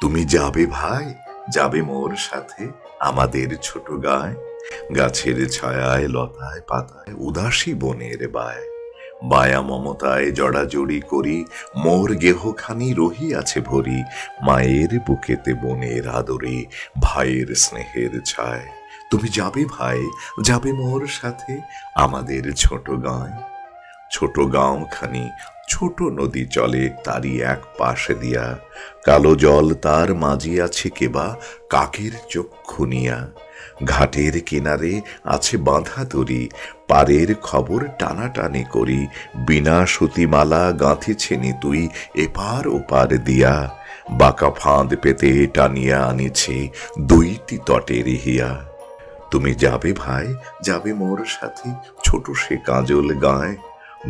তুমি যাবে ভাই, যাবে মোর সাথে, আমাদের ছোট গায়। গাছের ছায়ায়, লতায়, পাতায়, উদাসী বনের বায়। বায়া মমতায় জড়াজড়ি করি, মোর গেহখানি রহিয়াছে ভরি, মায়ের বুকেতে বনের আদরে, ভাইয়ের স্নেহের ছায়। তুমি যাবে ভাই, যাবে মোর সাথে, আমাদের ছোট গাঁয়। ছোট গাঁওখানি ছোট নদী চলে তারই এক পাশে দিয়া। কালো জল তার মাঝি আছে কেবা, কাকের চক্ষু নিয়া। ঘাটের কিনারে আছে বাঁধা তরি পারের খবর টানাটানি করি। বিনা সুতিমালা গাঁথিছেনি তুই এপার ওপার দিয়া। বাঁকা ফাঁদ পেতে টানিয়া আনিছে দুইটি তটের হিয়া। তুমি যাবে ভাই, যাবে মোর সাথে, ছোট সে কাজল গায়।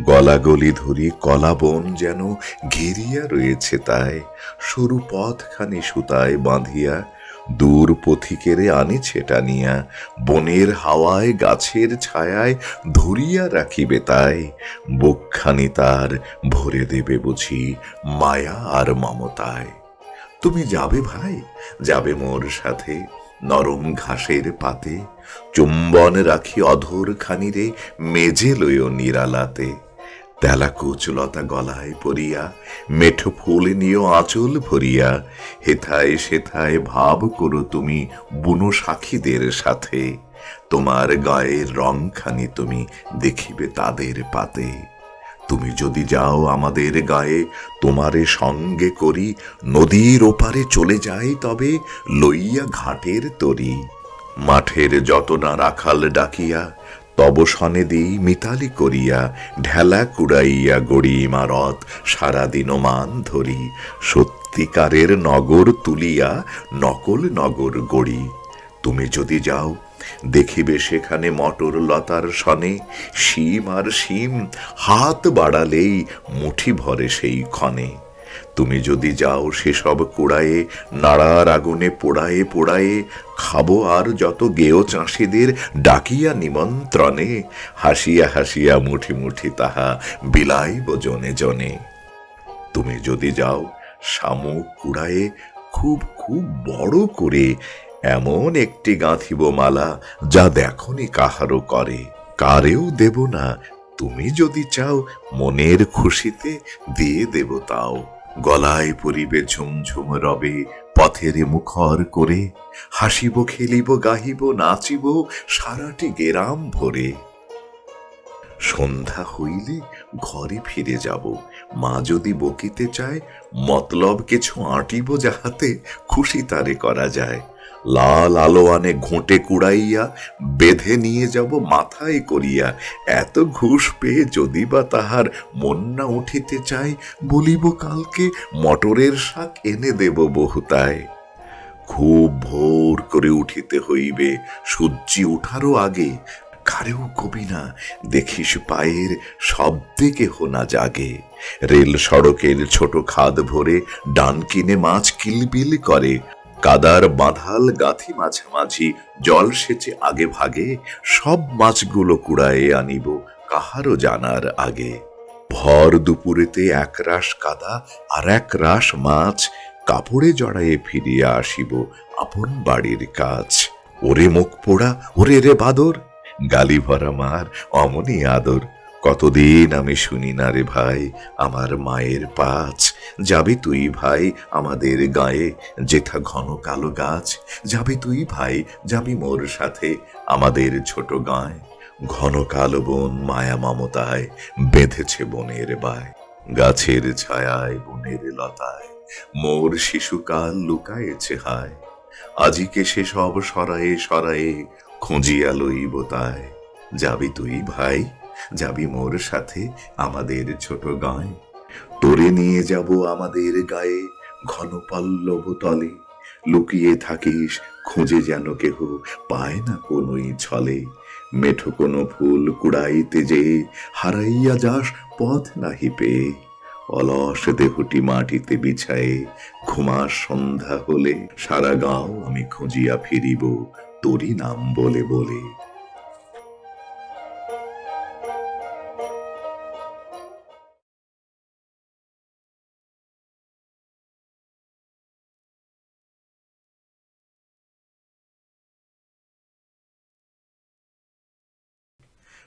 গলাগলি ধরি কলা বন যেন ঘেরিয়া রয়েছে তাই। সরু পথখানি সুতায় বাঁধিয়া দূর পথিকেরে আনিছে টানিয়া। বনের হাওয়ায় গাছের ছায়ায় ধরিয়া রাখিবে তাই। বুকখানি তার ভরে দেবে বুঝি মায়া আর মমতায়। তুমি যাবে ভাই? যাবে মোর সাথে। নরম ঘাসের পাতে, চুম্বন রাখি অধর খানিরে মেজে লইও নিরালাতে। তেলা কুচলতা গলায় পরিয়া, মেঠো ফুল নিয়েও আঁচল ভরিয়া, হেথায় সেথায় ভাব করো তুমি বুনো সাক্ষীদের সাথে। তোমার গায়ের রংখানি তুমি দেখিবে তাদের পাতে। তুমি যদি যাও আমাদের গায়ে, তোমারে সঙ্গে করি, নদীর ওপারে চলে যাই তবে লইয়া ঘাটের তরি। মাঠের যত না রাখাল ডাকিয়া, তব সনে দিই মিতালি করিয়া, ঢেলা কুড়াইয়া গড়ি ইমারত সারাদিন মান ধরি। সত্যিকারের নগর তুলিয়া নকল নগর গড়ি। তুমি যদি যাও দেখিবে সেখানে মটর লতার সনে, শিম আর শিম, হাত বাড়ালেই মুঠি ভরে সেই ক্ষণে। তুমি যদি যাও সেসব কুড়ায়ে, নাড়ার আগুনে পোড়ায়ে পোড়ায়ে, খাব আর যত গেও চাষিদের ডাকিয়া নিমন্ত্রণে, হাসিয়া হাসিয়া মুঠি মুঠি তাহা বিলাইব জনে জনে। তুমি যদি যাও, শামুক কুড়ায়ে খুব খুব বড় করে এমন একটি গাঁথিব মালা যা দেখনি কাহারও করে। কারেও দেব না। তুমি যদি চাও, মনের খুশিতে দিয়ে দেব তাও। গলায় পরিবে ঝুমঝুম রবে, পথের মুখর করে। হাসিব, খেলিব, গাহিব, নাচিব, সারাটি গেরাম ভরে। সন্ধ্যা হইলে ঘরে ফিরে যাব। মা যদি বকিতে চায়, মতলব কিছু আঁটিব যাহাতে খুশি তারে করা যায়। লাল আলোয়ানে ঘোঁটে কুড়াইয়া, বেঁধে নিয়ে যাব মাথায় করিয়া। এত ঘুষ পেয়ে যদি বা তাহার মন না উঠিতে চাই, বলিব কালকে মটরের শাক এনে দেব বহুতায়। খুব ভোর করে উঠিতে হইবে, সূর্যি উঠারও আগে। কারেও কবি না, দেখিস পায়ের শব্দে কেহ না জাগে। রেল সড়কের ছোট খাদ ভরে ডান কিনে মাছ কিলবিল করে। কাদার বাঁধাল গাথি মাঝামাঝি, জল সেচে আগে ভাগে, সব মাছগুলো কুড়ায়ে আনিব, কাহারও জানার আগে। ভর দুপুরেতে এক রাস কাদা আর এক রাস মাছ, কাপড়ে জড়ায়ে ফিরিয়া আসিব আপন বাড়ির কাজ ওরে মুখ পোড়া, ওরে রে বাদর, গালি ভরা মার, অমনি আদর। কতদিন আমি শুনি না রে ভাই, আমার মায়ের পাঁচ যাবি তুই ভাই আমাদের গায়ে যেথা ঘন কালো গাছ। যাবি তুই ভাই, যাবি মোর সাথে আমাদের ছোট গায়ে। ঘন কালো বন মায়া মমতায় বেঁধেছে বনের বায়। গাছের ছায়ায় বনের লতায় মোর শিশুকাল লুকায়েছে হায়। আজিকে সে সব সরায়ে সরায়ে খুঁজিয়া লইব তাই। যাবি তুই ভাই যাবি মোর সাথে আমাদের ছোট গায়ে। তোরে নিয়ে যাব আমাদের গায়ে ঘন পল্লব তলে। লুকিয়ে থাকিস খুঁজে যেন কেহ পায় না কোনোই ছলে। মেঠো কোনো ফুল কুড়াইতে যে হারাইয়া যাস পথ নাহি পেয়ে। অলস দেহটি মাটিতে বিছায়ে ঘুমাস সন্ধ্যা হলে। সারা গাঁও আমি খুঁজিয়া ফিরিব, তোরই নাম বলে বলে।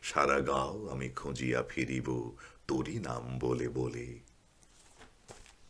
সারা গাঁও আমি খুঁজিয়া ফিরিব তোরই নাম বলে বলে।